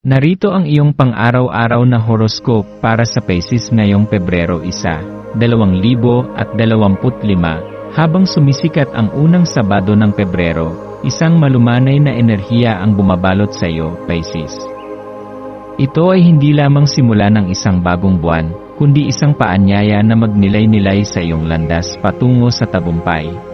Narito ang iyong pang-araw-araw na horoscope para sa Pisces ngayong Pebrero 1, 2025, habang sumisikat ang unang Sabado ng Pebrero, isang malumanay na enerhiya ang bumabalot sa iyo, Pisces. Ito ay hindi lamang simula ng isang bagong buwan, kundi isang paanyaya na magnilay-nilay sa iyong landas patungo sa tabumpay.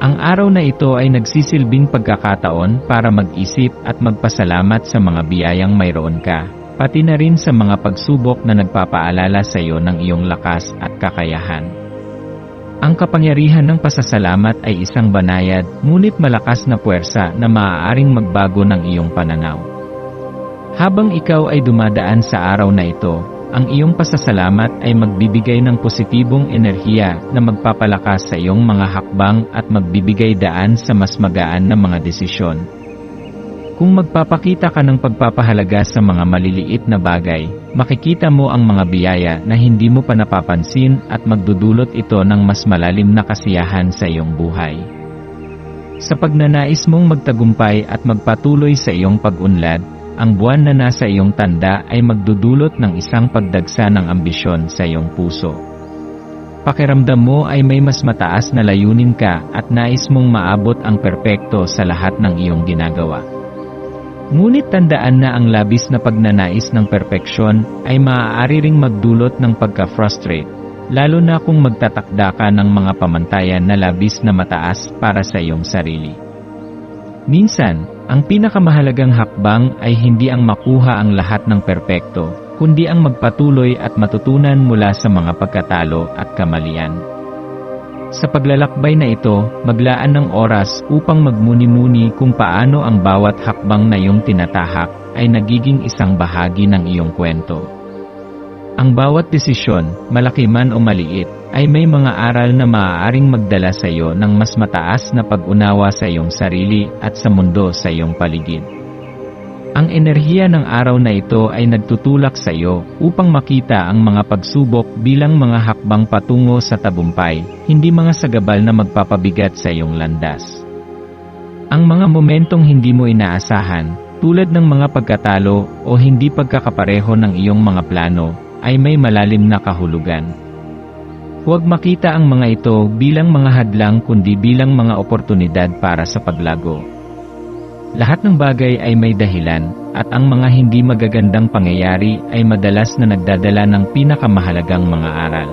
Ang araw na ito ay nagsisilbing pagkakataon para mag-isip at magpasalamat sa mga biyayang mayroon ka, pati na rin sa mga pagsubok na nagpapaalala sa iyo ng iyong lakas at kakayahan. Ang kapangyarihan ng pasasalamat ay isang banayad, ngunit malakas na puwersa na maaaring magbago ng iyong pananaw. Habang ikaw ay dumadaan sa araw na ito, ang iyong pasasalamat ay magbibigay ng positibong enerhiya na magpapalakas sa iyong mga hakbang at magbibigay daan sa mas magaan na mga desisyon. Kung magpapakita ka ng pagpapahalaga sa mga maliliit na bagay, makikita mo ang mga biyaya na hindi mo pa napapansin at magdudulot ito ng mas malalim na kasiyahan sa iyong buhay. Sa pagnanais mong magtagumpay at magpatuloy sa iyong pag-unlad, ang buwan na nasa iyong tanda ay magdudulot ng isang pagdagsa ng ambisyon sa iyong puso. Pakiramdam mo ay may mas mataas na layunin ka at nais mong maabot ang perpekto sa lahat ng iyong ginagawa. Ngunit tandaan na ang labis na pagnanais ng perpeksyon ay maaari ring magdulot ng pagka-frustrate, lalo na kung magtatakda ka ng mga pamantayan na labis na mataas para sa iyong sarili. Minsan, ang pinakamahalagang hakbang ay hindi ang makuha ang lahat ng perpekto, kundi ang magpatuloy at matutunan mula sa mga pagkatalo at kamalian. Sa paglalakbay na ito, maglaan ng oras upang magmuni-muni kung paano ang bawat hakbang na iyong tinatahak ay nagiging isang bahagi ng iyong kwento. Ang bawat desisyon, malaki man o maliit, ay may mga aral na maaaring magdala sa iyo ng mas mataas na pag-unawa sa iyong sarili at sa mundo sa iyong paligid. Ang enerhiya ng araw na ito ay nagtutulak sa iyo upang makita ang mga pagsubok bilang mga hakbang patungo sa tabumpay, hindi mga sagabal na magpapabigat sa iyong landas. Ang mga momentong hindi mo inaasahan, tulad ng mga pagkatalo o hindi pagkakapareho ng iyong mga plano, ay may malalim na kahulugan. Huwag makita ang mga ito bilang mga hadlang kundi bilang mga oportunidad para sa paglago. Lahat ng bagay ay may dahilan, at ang mga hindi magagandang pangyayari ay madalas na nagdadala ng pinakamahalagang mga aral.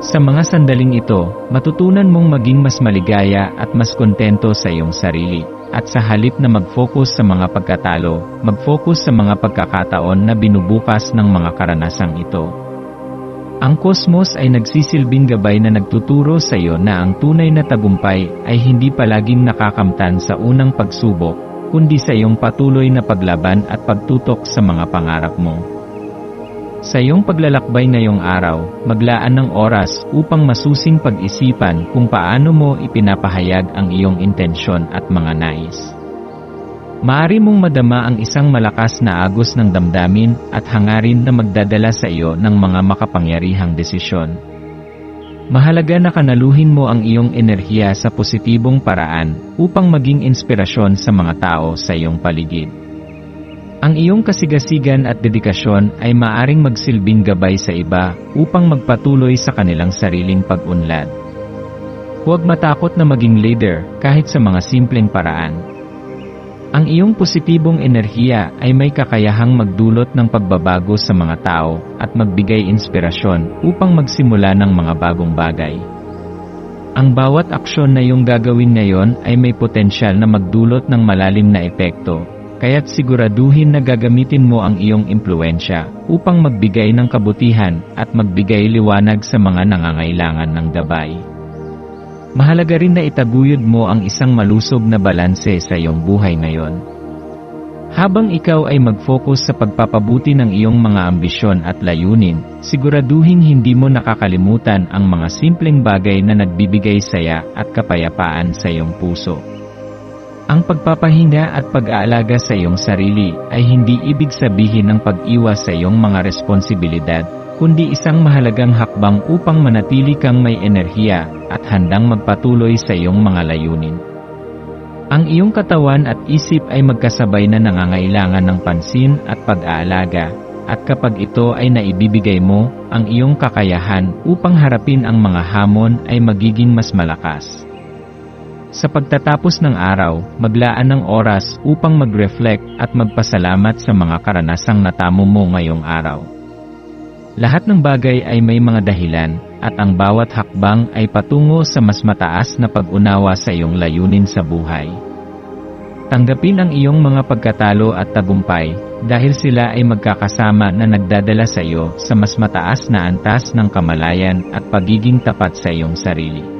Sa mga sandaling ito, matutunan mong maging mas maligaya at mas kontento sa iyong sarili, at sa halip na mag-focus sa mga pagkatalo, mag-focus sa mga pagkakataon na binubukas ng mga karanasang ito. Ang kosmos ay nagsisilbing gabay na nagtuturo sa iyo na ang tunay na tagumpay ay hindi palaging nakakamtan sa unang pagsubok, kundi sa iyong patuloy na paglaban at pagtutok sa mga pangarap mo. Sa iyong paglalakbay ngayong araw, maglaan ng oras upang masusing pag-isipan kung paano mo ipinapahayag ang iyong intensyon at mga nais. Maari mong madama ang isang malakas na agos ng damdamin at hangarin na magdadala sa iyo ng mga makapangyarihang desisyon. Mahalaga na kanaluhin mo ang iyong enerhiya sa positibong paraan upang maging inspirasyon sa mga tao sa iyong paligid. Ang iyong kasigasigan at dedikasyon ay maaring magsilbing gabay sa iba upang magpatuloy sa kanilang sariling pag-unlad. Huwag matakot na maging leader kahit sa mga simpleng paraan ang iyong positibong enerhiya ay may kakayahang magdulot ng pagbabago sa mga tao at magbigay inspirasyon upang magsimula ng mga bagong bagay. Ang bawat aksyon na iyong gagawin ngayon ay may potensyal na magdulot ng malalim na epekto, kaya't siguraduhin na gagamitin mo ang iyong impluensya upang magbigay ng kabutihan at magbigay liwanag sa mga nangangailangan ng gabay. Mahalaga rin na itaguyod mo ang isang malusog na balanse sa iyong buhay ngayon. Habang ikaw ay mag-focus sa pagpapabuti ng iyong mga ambisyon at layunin, siguraduhin hindi mo nakakalimutan ang mga simpleng bagay na nagbibigay saya at kapayapaan sa iyong puso. Ang pagpapahinga at pag-aalaga sa iyong sarili ay hindi ibig sabihin ng pag-iwas sa iyong mga responsibilidad, kundi isang mahalagang hakbang upang manatili kang may enerhiya at handang magpatuloy sa iyong mga layunin. Ang iyong katawan at isip ay magkasabay na nangangailangan ng pansin at pag-aalaga, at kapag ito ay naibibigay mo, ang iyong kakayahan upang harapin ang mga hamon ay magiging mas malakas. Sa pagtatapos ng araw, maglaan ng oras upang mag-reflect at magpasalamat sa mga karanasang natamo mo ngayong araw. Lahat ng bagay ay may mga dahilan, at ang bawat hakbang ay patungo sa mas mataas na pag-unawa sa iyong layunin sa buhay. Tanggapin ang iyong mga pagkatalo at tagumpay, dahil sila ay magkakasama na nagdadala sa iyo sa mas mataas na antas ng kamalayan at pagiging tapat sa iyong sarili.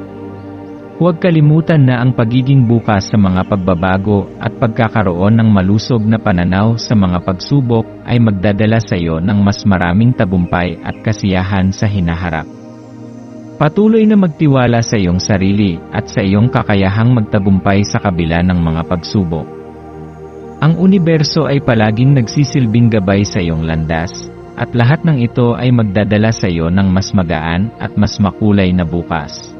Huwag kalimutan na ang pagiging bukas sa mga pagbabago at pagkakaroon ng malusog na pananaw sa mga pagsubok ay magdadala sa iyo ng mas maraming tagumpay at kasiyahan sa hinaharap. Patuloy na magtiwala sa iyong sarili at sa iyong kakayahang magtagumpay sa kabila ng mga pagsubok. Ang universo ay palaging nagsisilbing gabay sa iyong landas, at lahat ng ito ay magdadala sa iyo ng mas magaan at mas makulay na bukas.